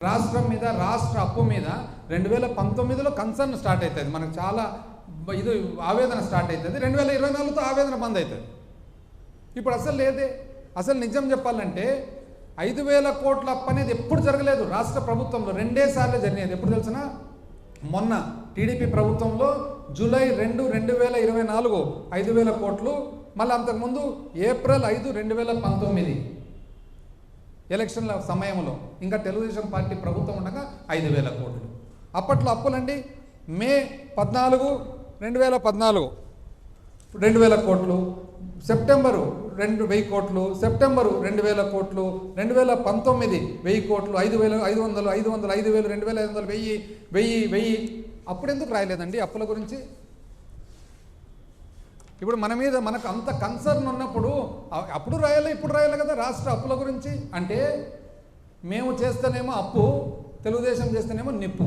రాష్ట్రం మీద రాష్ట్ర అప్పు మీద రెండు వేల పంతొమ్మిదిలో కన్సర్న్ స్టార్ట్ అవుతుంది మనకు చాలా ఇది ఆవేదన స్టార్ట్ అవుతుంది రెండు వేల ఇరవై నాలుగుతో ఆవేదన బంద్ అవుతుంది ఇప్పుడు అసలు లేదే. అసలు నిజం చెప్పాలంటే ఐదు వేల కోట్ల అప్పు అనేది ఎప్పుడు జరగలేదు. రాష్ట్ర ప్రభుత్వంలో రెండే సార్లు జరిగేది ఎప్పుడు తెలిసిన? మొన్న టీడీపీ ప్రభుత్వంలో జూలై రెండు రెండు వేల ఇరవై నాలుగు ఐదు వేల కోట్లు మళ్ళీ అంతకుముందు ఏప్రిల్ ఐదు రెండు వేల పంతొమ్మిది. ఎలక్షన్ల సమయంలో ఇంకా తెలుగుదేశం పార్టీ ప్రభుత్వం ఉండగా ఐదు వేల కోట్లు. అప్పట్లో అప్పులండి మే పద్నాలుగు రెండు వేల పద్నాలుగు రెండు వేల కోట్లు. సెప్టెంబరు రెండు వెయ్యి కోట్లు సెప్టెంబరు రెండు వేల కోట్లు రెండు వేల పంతొమ్మిది వెయ్యి కోట్లు ఐదు వేల ఐదు వందలు ఐదు వందలు ఐదు వేలు రెండు వేల ఐదు వందలు వెయ్యి వెయ్యి వెయ్యి. అప్పుడెందుకు రాయలేదండి అప్పుల గురించి? ఇప్పుడు మన మీద మనకు అంత కన్సర్న్ ఉన్నప్పుడు అప్పుడు రాయాలి ఇప్పుడు రాయాలి కదా రాష్ట్ర అప్పుల గురించి? అంటే మేము చేస్తేనేమో అప్పు తెలుగుదేశం చేస్తేనేమో నిప్పు.